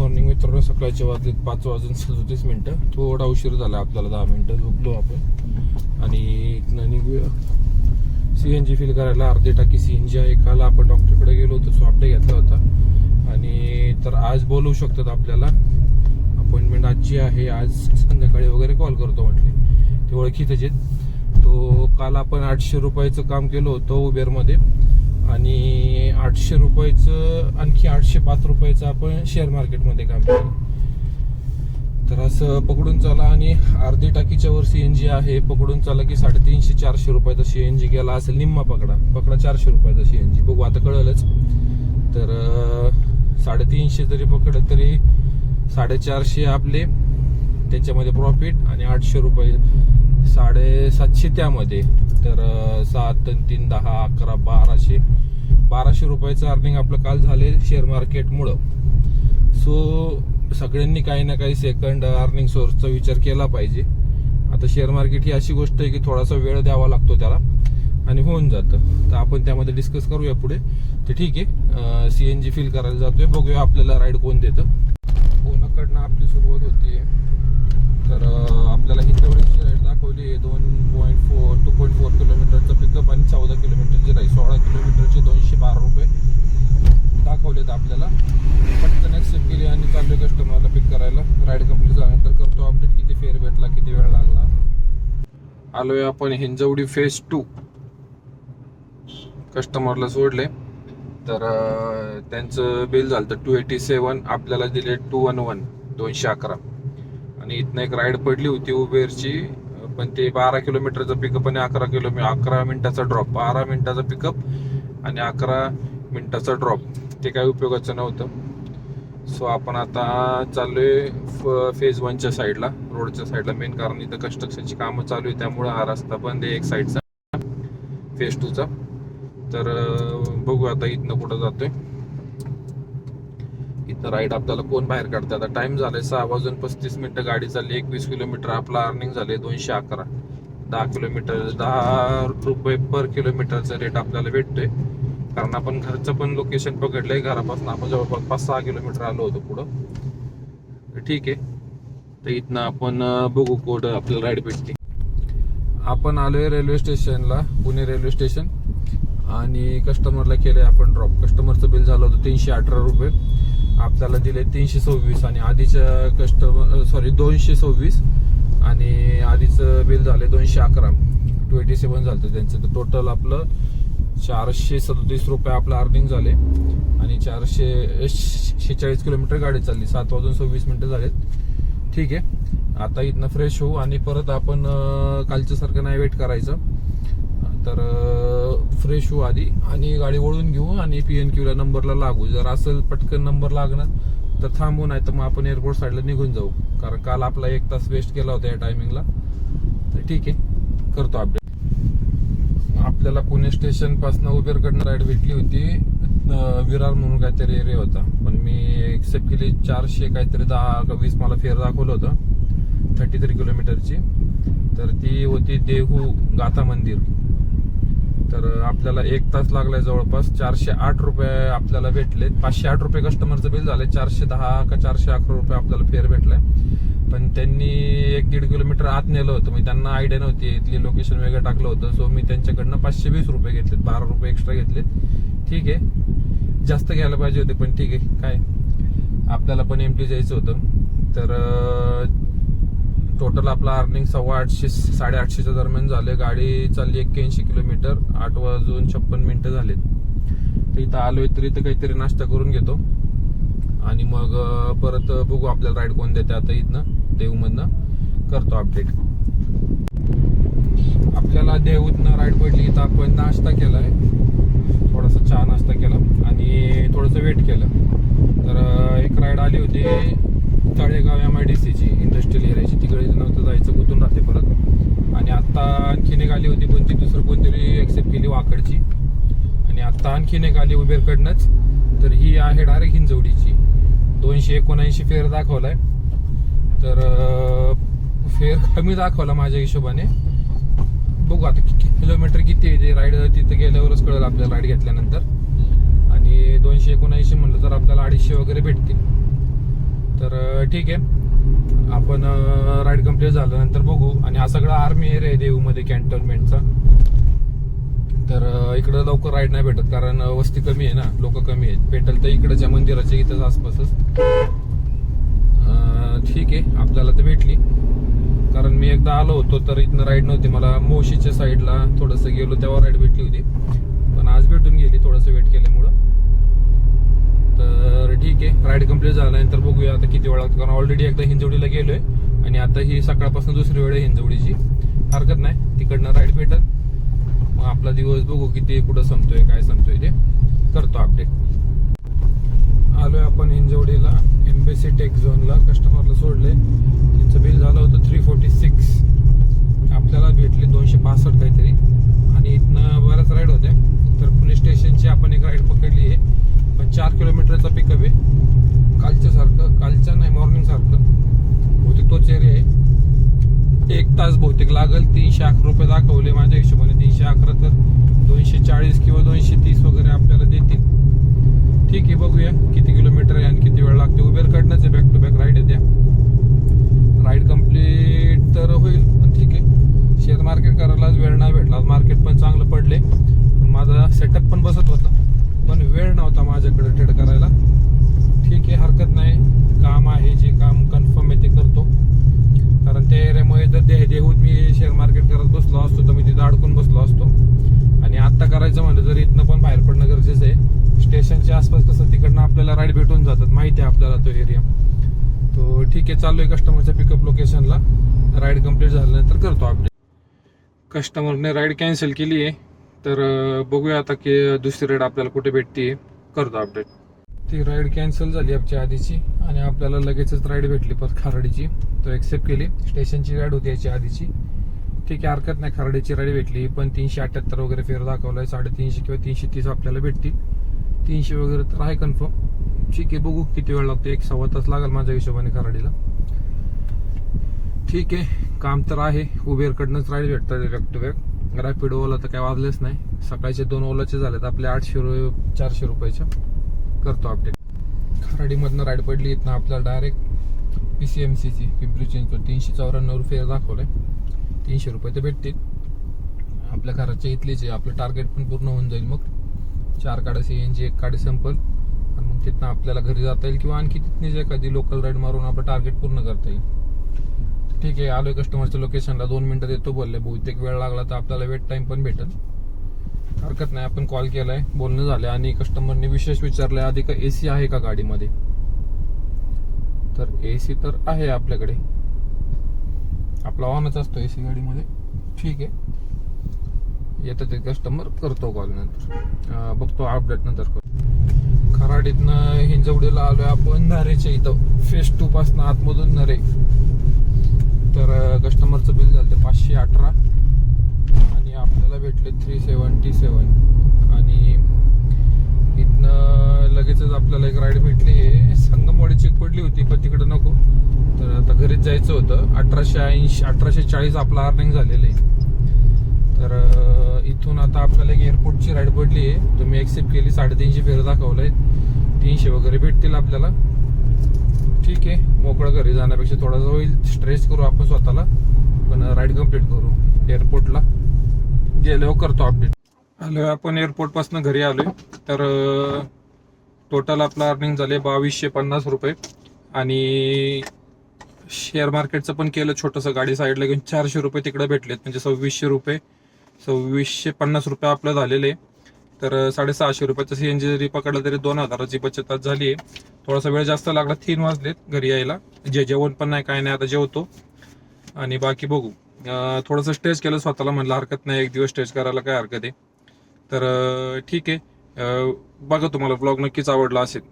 Morning मित्रांनो सकाळच्या वाजलेत पाच वाजून सदोतीस मिनटं. थोडा उशीर झाला आपल्याला दहा मिनटं झोपलो आपण. आणि इथनं निघूया सी एन जी फिल करायला अर्धी टाकी सी एन जी आहे. काल आपण डॉक्टरकडे गेलो होतो स्वाप घेतला होता. आणि तर आज बोलवू शकतात आपल्याला. अपॉइंटमेंट आजची आहे. आज संध्याकाळी वगैरे कॉल करतो म्हटले. ते ओळखी त्याचे तो काल आपण आठशे रुपयाचं काम केलं होतं उबेरमध्ये. आणि आठशे रुपयाचं आणखी आठशे पाच रुपयाचं आपण शेअर मार्केटमध्ये काम केलं. तर असं पकडून चाला आणि अर्धी टाकीच्या वर सीएनजी आहे पकडून चाला की साडेतीनशे चारशे रुपयाचा सीएनजी गेला असेल निम्मा पकडा. पकडा चारशे रुपयाचा सीएनजी बघू आता कळलंच. तर साडेतीनशे जरी पकडलं तरी साडेचारशे आपले त्याच्यामध्ये प्रॉफिट आणि आठशे रुपये साडेसातशे त्यामध्ये. तर सात तीन दहा अकरा बाराशे. बाराशे रुपयाचं अर्निंग आपलं काल झाले शेअर मार्केटमुळं सो सगळ्यांनी काही ना काही सेकंड अर्निंग सोर्सचा विचार केला पाहिजे. आता शेअर मार्केट ही अशी गोष्ट आहे की थोडासा वेळ द्यावा लागतो त्याला आणि होऊन जातं. तर आपण त्यामध्ये डिस्कस करूया पुढे. ते ठीक आहे सी एन जी फील करायला जातोय. बघूया आपल्याला राईड कोण देतं. कोणाकडनं आपली सुरुवात होती तर आपल्याला ही तेवढीची राईड दाखवली आहे दोन point four two point four किलोमीटरचं पिकअप आणि चौदा किलोमीटरची राईड सोळा किलोमीटरचे दोनशे बारा रुपये दाखवलेत आपल्याला. पटकन ऍक्सेप्ट केली आणि चाललोय कस्टमरला पिक करायला. राईड कंप्लीट झाल्यानंतर करतो अपडेट किती फेअर भेटला किती वेळ लागला. आलोय आपण हिंजवडी फेज टू कस्टमरला सोडले. तर त्यांचं बिल झालं तर टू एटी सेवन आपल्याला दिले टू वन वन दोनशे अकरा. आणि इथनं एक राईड पडली होती उबेरची पण ते बारा किलोमीटरचं पिकअप आणि अकरा किलोमीटर अकरा मिनिटाचा ड्रॉप बारा मिनिटाचा पिकअप आणि अकरा मिनिटाचा ड्रॉप ते काही उपयोगाचं नव्हतं. सो आपण आता चाललो फ- फेज वनच्या साईडला रोडच्या साईडला मेन कारण इथं कन्स्ट्रक्शनची कामं चालू आहे. त्यामुळं हा रस्ता बंद आहे एक साईडचा फेज टूचा तर बघू आता इथनं कुठं जातोय. इथं राईड आपल्याला कोण बाहेर काढतं आता टाइम झालाय सहा वाजून पस्तीस मिनिटं गाडी चालली एकवीस किलोमीटर आपला अर्निंग झाले दोनशे अकरा. दहा किलोमीटर दहा रुपये पर किलोमीटरचा रेट आपल्याला भेटतोय. कारण आपण घरचं पण लोकेशन पकडलंय घरापासून. आपण जवळपास पाच सहा किलोमीटर आलो होतो पुढं. ठीक आहे. तर इथनं आपण बघू कुठं आपल्याला राईड भेटते. आपण आलोय रेल्वे स्टेशनला पुणे रेल्वे स्टेशन आणि कस्टमरला केलंय आपण ड्रॉप कस्टमरचं बिल झालं होतं तीनशे अठरा रुपये. आपल्याला दिले तीनशे सव्वीस आणि आधीच्या कस्टमर सॉरी दोनशे सव्वीस आणि आधीचं बिल झाले दोनशे अकरा. टू एटी सेवन झालं त्यांचं. तर टोटल आपलं चारशे सदतीस रुपये आपलं अर्निंग झाले. आणि चारशे शेहेचाळीस किलोमीटर गाडी चालली. सात वाजून सव्वीस मिनटं झालेत. ठीक आहे. आता इथनं फ्रेश होऊ आणि परत आपण कालच्यासारखं नाही वेट करायचं. तर फ्रेश होऊ आधी आणि गाडी वळून घेऊ आणि पी एन क्यूला नंबरला लागू. जर असेल पटकन नंबर लागणार तर थांबू नाही तर मग आपण एअरपोर्ट साईडला निघून जाऊ. कारण काल आपला एक तास वेस्ट केला होता या टायमिंगला तर ठीक आहे करतो अपडेट आपल्याला पुणे स्टेशनपासून उबेरकडनं राईड भेटली होती विरार म्हणून काहीतरी एरिया होता. पण मी एक्सेप्ट केली चारशे काहीतरी दहा का वीस मला फेर दाखवलं होतं. थर्टी थ्री किलोमीटरची तर ती होती देहू गाथा मंदिर. तर आपल्याला एक तास लागलाय जवळपास. चारशे आठ रुपये आपल्याला भेटले पाचशे आठ रुपये कस्टमरचं बिल झाले चारशे दहा का चारशे अकरा रुपये आपल्याला फेअर भेटलाय. पण त्यांनी एक दीड किलोमीटर आत नेलं होतं. म्हणजे त्यांना आयडिया नव्हती. इथली लोकेशन वेगळं टाकलं होतं. सो मी त्यांच्याकडनं पाचशे वीस रुपये घेतलेत. बारा रुपये एक्स्ट्रा घेतलेत. ठीक आहे. जास्त घ्यायला पाहिजे होते पण ठीक आहे. काय? आपल्याला पण एमटी जायचं होतं. तर टोटल आपला अर्निंग सव्वा आठशे साडेआठशेच्या दरम्यान झालं. गाडी चालली एक्क्याऐंशी किलोमीटर. आठ वाजून छप्पन मिनिटं झालेत. तर इथं आलोय तर इथं काहीतरी नाश्ता करून घेतो. आणि मग परत बघू आपल्याला राईड कोण देते आता इथनं देऊमधनं. करतो अपडेट आपल्याला देऊतनं राईड पडली. इथं आपण नाश्ता केलाय. थोडासा चहा नाश्ता केला. आणि थोडंसं वेट केलं. तर एक राईड आली होती. तळेगाव एम आय डी सीची इंडस्ट्रियल एरियाची तिकडे नव्हतं जायचं कुठून राहते परत. आणि आत्ता आणखीन एक आली होती पण दुसरं कोणतरी एक्सेप्ट केली वाकडची. आणि आत्ता आणखीन एक आली उबेरकडनंच. तर ही आहे डायरेक्ट हिंजवडीची. दोनशे एकोणऐंशी फेअर दाखवलाय. तर फेअर कमी दाखवला माझ्या हिशोबाने. बघू आता किती किलोमीटर किती आहे राईड तिथं गेल्यावरच कळेल आपल्याला राईड घेतल्यानंतर. आणि दोनशे एकोणऐंशी म्हणलं तर आपल्याला अडीचशे वगैरे भेटतील. तर ठीक आहे. आपण राईड कंप्लीट झाल्यानंतर बघू. आणि हा सगळा आर्मी एरिया आहे देऊमध्ये कॅन्टोनमेंटचा तर इकडं लवकर राईड नाही भेटत कारण वस्ती कमी आहे ना लोक कमी आहेत. भेटल तर इकडच्या मंदिराच्या इथंच आसपासच. ठीक आहे आपल्याला तर भेटली. कारण मी एकदा आलो होतो तर इथनं राईड नव्हती. मला मोशीच्या साईडला थोडंसं गेलो तेव्हा राईड भेटली होती. पण आज भेटून गेली थोडंसं वेट केल्यामुळं. तर ठीक आहे. राईड कंप्लीट झाल्यानंतर बघूया आता किती वेळ लागतो. कारण ऑलरेडी एकदा हिंजवडीला गेलोय. आणि आता ही सकाळपासून दुसरी वेळ आहे हिंजवडीची. हरकत नाही. तिकडनं राईड भेटल. मग आपला दिवस बघू किती कुठं संपतोय काय संपतोय ते करतो अपडेट आलोय आपण हिंजवडीला. एम्बेसी टेक झोनला कस्टमरला सोडले त्यांचं बिल झालं होतं थ्री फोर्टी सिक्स आपल्याला भेटले दोनशे पासष्ट काहीतरी. आणि इथनं बऱ्याच राईड होत्या तर पुणे स्टेशनची आपण एक राईड पकडली आहे पण चार किलोमीटरचा पिकअप आहे. कालच्या सारखं कालच्या नाही मॉर्निंग सारखं. बहुतेक तोच एरिया आहे. एक तास बहुतेक लागल तीनशे अकरा रुपये दाखवले माझ्या हिशोबाने. तीनशे अकरा तर दोनशे चाळीस किंवा दोनशे तीस वगैरे आपल्याला देतील. ठीक आहे बघूया किती किलोमीटर आहे आणि किती वेळ लागते. उबेरकडनंच आहे बॅक टू बॅक राईड आहे त्या. राईड कंप्लीट तर होईल पण ठीक आहे. शेअर मार्केट करायला आज वेळ नाही भेटला. मार्केट पण चांगलं पडले माझा सेटअप पण बसत होता. पण वेळ नव्हता माझ्याकडे ट्रेड करायला. ठीक आहे हरकत नाही. काम आहे जे काम कन्फर्म आहे ते करतो. कारण त्या एरियामुळे जर दे देहूत मी शेअर मार्केट करत बसलो असतो तर मी तिथं अडकून बसलो असतो. आणि आत्ता करायचं म्हणलं तर इथनं पण बाहेर पडणं गरजेचं आहे. स्टेशनच्या आसपास कसं तिकडनं आपल्याला राईड भेटून जातात. माहिती आहे आपल्याला तो एरिया तो ठीक आहे चाललोय कस्टमरच्या पिकअप लोकेशनला राईड कंप्लीट झाल्यानंतर करतो अपडेट कस्टमरने राईड कॅन्सल केली आहे. तर बघूया आता की दुसरी राईड आपल्याला कुठे भेटते करतो अपडेट ती राईड कॅन्सल झाली आमच्या आधीची आणि आपल्याला लगेचच राईड भेटली परत खारडीची. तो एक्सेप्ट केली. स्टेशनची राईड होती याची आधीची. ठीक आहे हरकत नाही खारडीची राईड भेटली. पण तीनशे अठ्याहत्तर वगैरे फेर दाखवलाय. साडेतीनशे किंवा तीनशे तीस आपल्याला भेटतील. तीनशे वगैरे तर आहे कन्फर्म ठीक आहे बघू किती वेळ लागतो. एक सव्वा तास लागेल माझ्या हिशोबाने खराडीला. ठीक आहे काम तर आहे. उबेरकडनंच राईड भेटतात back to back rapid Ola तर काय वाजलेच नाही. सकाळचे दोन ओलाचे झालेत. आपले आठशे रुपये चारशे रुपयाच्या करतो अपडेट खराडीमधनं राईड पडली इथनं आपल्याला डायरेक्ट पी सी एम सीची पिंपरी चिंचवड तीनशे चौऱ्याण्णव रुपये दाखवलंय तीनशे रुपये तर भेटतील. आपल्या घराच्या इथलीच आहे. आपलं टार्गेट पण पूर्ण होऊन जाईल मग. चार काड्या सी एन जी एक गाडी संपल आणि मग तिथनं आपल्याला घरी जाता येईल किंवा आणखी तिथनीच एखादी लोकल राईड मारून आपलं टार्गेट पूर्ण करता येईल. ठीक आहे आलोय कस्टमरच्या लोकेशनला दोन मिनिटं देतो बोलले. बहुतेक वेळ लागला तर आपल्याला वेट टाइम पण भेटेल. हरकत नाही आपण कॉल केलाय. बोलणं झालं आणि कस्टमरने विशेष विचारलंय आधी का एसी आहे का गाडीमध्ये? तर एसी तर आहे आपल्याकडे. आपला ऑनच असतो एसी गाडीमध्ये. ठीक आहे. येतं ते कस्टमर करतो कॉल नंतर. बघतो अपडेट नंतर करतो. खराडीतनं हिंजवडीला आलोय आपण नरेच्या इथं. फेस टू पासून आतमधून नरे तर कस्टमरचं बिल झालं ते पाचशे अठरा. आणि आपल्याला भेटले थ्री सेवन्टी सेवन आणि इथनं लगेचच आपल्याला एक राईड भेटली. संगमवाडी चेक पडली होती पण तिकडं नको. तर आता घरीच जायचं होतं. अठराशे ऐंशी अठराशे चाळीस आपलं अर्निंग झालेलं आहे. तर इथून आता आपल्याला एक एअरपोर्टची राईड पडली आहे. तुम्ही एक्सेप्ट केली साडेतीनशे फेर आहे तीनशे वगैरे भेटतील आपल्याला. ठीक आहे. मोकळं घरी जाण्यापेक्षा थोडासा होईल. स्ट्रेस करू आपण स्वतःला. पण राईड कंप्लीट करू. एअरपोर्टला गेल्यावर करतो अपडेट आलोय आपण एअरपोर्टपासून घरी आलोय. तर टोटल आपलं अर्निंग झाले बावीसशे पन्नास रुपये. आणि शेअर मार्केटचं पण केलं छोटंसं. गाडी साईडला घेऊन चारशे रुपये तिकडे भेटलेत. म्हणजे सव्वीसशे रुपये. सव्वीसशे पन्नास रुपये आपलं झालेले. तर साडेसहाशे रुपयाचं सी एन जी जरी पकडलं तरी दोन हजाराची बचत आज झाली आहे. थोडासा वेळ जास्त लागला तीन वाजलेत घरी यायला. जे जेवण पण नाही काय नाही आता जेवतो. आणि बाकी बघू. थोडंसं स्ट्रेच केलं स्वतःला म्हणलं हरकत नाही एक दिवस स्ट्रेच करायला काय हरकत आहे. तर ठीक आहे. बघा तुम्हाला ब्लॉग नक्कीच आवडला असेल.